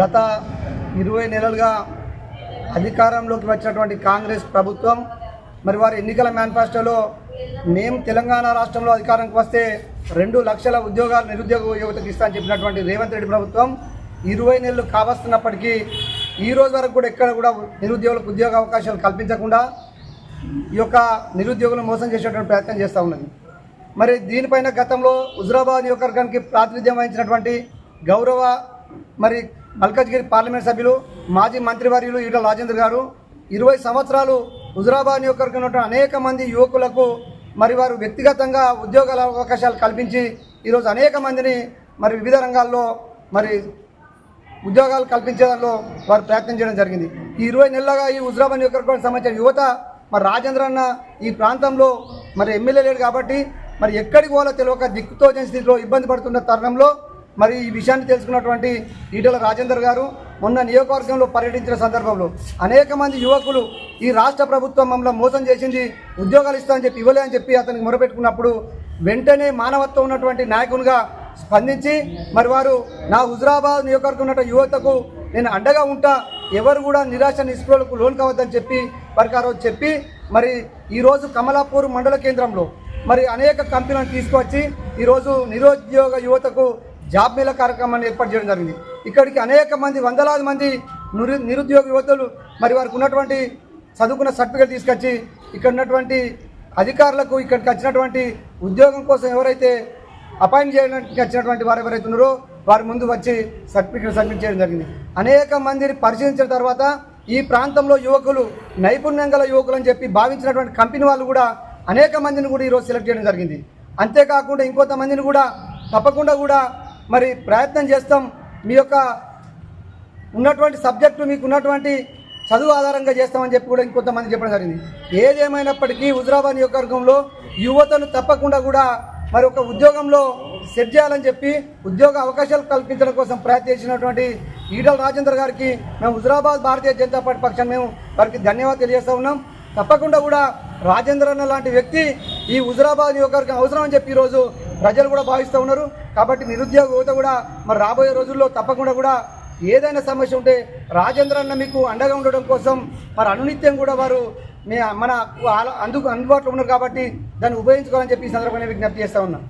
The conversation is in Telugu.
గత ఇరవై నెలలుగా అధికారంలోకి వచ్చినటువంటి కాంగ్రెస్ ప్రభుత్వం మరి వారి ఎన్నికల మేనిఫెస్టోలో మేము తెలంగాణ రాష్ట్రంలో అధికారంకి వస్తే రెండు లక్షల ఉద్యోగాలు నిరుద్యోగ యువతకు ఇస్తామని చెప్పినటువంటి రేవంత్ రెడ్డి ప్రభుత్వం ఇరవై నెలలు కావస్తున్నప్పటికీ ఈ రోజు వరకు కూడా ఎక్కడ కూడా నిరుద్యోగులకు ఉద్యోగ అవకాశాలు కల్పించకుండా ఈ యొక్క నిరుద్యోగులను మోసం చేసేటువంటి ప్రయత్నం చేస్తూ ఉన్నది. మరి దీనిపైన గతంలో హుజురాబాద్ నియోజకవర్గానికి ప్రాతినిధ్యం వహించినటువంటి గౌరవ మరి మల్కజ్గిరి పార్లమెంట్ సభ్యులు మాజీ మంత్రివర్యులు ఈటల రాజేంద్ర గారు. ఇరవై సంవత్సరాలు హుజరాబాద్ నియోజకవర్గంలో అనేక మంది యువకులకు మరి వారు వ్యక్తిగతంగా ఉద్యోగాల అవకాశాలు కల్పించి ఈరోజు అనేక మందిని మరి వివిధ రంగాల్లో మరి ఉద్యోగాలు కల్పించేదానిలో వారు ప్రయత్నం చేయడం జరిగింది. ఈ ఇరవై నెలలుగా ఈ హుజరాబాద్ నియోజకవర్గానికి సంబంధించిన యువత మరి రాజేంద్ర అన్న ఈ ప్రాంతంలో మరి ఎమ్మెల్యే లేడు కాబట్టి మరి ఎక్కడికి పోవాలో తెలియక దిక్కుతో స్థితిలో ఇబ్బంది పడుతున్న తరుణంలో మరి ఈ విషయాన్ని తెలుసుకున్నటువంటి ఈటల రాజేందర్ గారు మొన్న నియోజకవర్గంలో పర్యటించిన సందర్భంలో అనేక మంది యువకులు ఈ రాష్ట్ర ప్రభుత్వం మమ్మల్ని మోసం చేసింది ఉద్యోగాలు ఇస్తామని చెప్పి ఇవ్వలే అని చెప్పి అతనికి మొరపెట్టుకున్నప్పుడు వెంటనే మానవత్వం ఉన్నటువంటి నాయకునిగా స్పందించి మరి వారు నా హుజరాబాద్ నియోజకవర్గం ఉన్న యువతకు నేను అండగా ఉంటా ఎవరు కూడా నిరాశ నిస్పృహలకు లోన్ కావద్దని చెప్పి వారికి ఆ రోజు చెప్పి మరి ఈరోజు కమలాపూర్ మండల కేంద్రంలో మరి అనేక కంపెనీలను తీసుకువచ్చి ఈరోజు నిరుద్యోగ యువతకు జాబ్ మేళ కార్యక్రమాన్ని ఏర్పాటు చేయడం జరిగింది. ఇక్కడికి అనేక మంది వందలాది మంది నిరు నిరుద్యోగ యువతులు మరి వారికి ఉన్నటువంటి చదువుకున్న సర్టిఫికేట్ తీసుకొచ్చి ఇక్కడ ఉన్నటువంటి అధికారులకు ఇక్కడికి వచ్చినటువంటి ఉద్యోగం కోసం ఎవరైతే అపాయింట్ చేయడానికి వచ్చినటువంటి వారు ఎవరైతే ఉన్నారో వారి ముందు వచ్చి సర్టిఫికేట్ సబ్మిట్ చేయడం జరిగింది. అనేక మందిని పరిశీలించిన తర్వాత ఈ ప్రాంతంలో యువకులు నైపుణ్యం గల యువకులు అని చెప్పి భావించినటువంటి కంపెనీ వాళ్ళు కూడా అనేక మందిని కూడా ఈరోజు సెలెక్ట్ చేయడం జరిగింది. అంతేకాకుండా ఇంకొంతమందిని కూడా తప్పకుండా కూడా మరి ప్రయత్నం చేస్తాం. మీ యొక్క ఉన్నటువంటి సబ్జెక్టు మీకు ఉన్నటువంటి చదువు ఆధారంగా చేస్తామని చెప్పి కూడా ఇంకొంతమంది చెప్పడం జరిగింది. ఏదేమైనప్పటికీ హుజరాబాద్ నియోజకవర్గంలో యువతను తప్పకుండా కూడా మరి ఒక ఉద్యోగంలో సెట్ చేయాలని చెప్పి ఉద్యోగ అవకాశాలు కల్పించడం కోసం ప్రయత్నం చేసినటువంటి ఈటల రాజేందర్ గారికి మేము హుజరాబాద్ భారతీయ జనతా పార్టీ పక్షాన్ని మేము వారికి ధన్యవాదాలు తెలియజేస్తూ ఉన్నాం. తప్పకుండా కూడా రాజేంద్ర అన్న లాంటి వ్యక్తి ఈ హుజరాబాద్ నియోజకవర్గం అవసరం అని చెప్పి ఈరోజు ప్రజలు కూడా భావిస్తూ ఉన్నారు. కాబట్టి నిరుద్యోగ యువత కూడా మరి రాబోయే రోజుల్లో తప్పకుండా కూడా ఏదైనా సమస్య ఉంటే రాజేంద్ర అన్న మీకు అండగా ఉండడం కోసం మరి అనునిత్యం కూడా వారు మన అందుకు అందుబాటులో ఉన్నారు కాబట్టి దాన్ని ఉపయోగించుకోవాలని చెప్పి ఈ సందర్భంగా విజ్ఞప్తి చేస్తా ఉన్నాను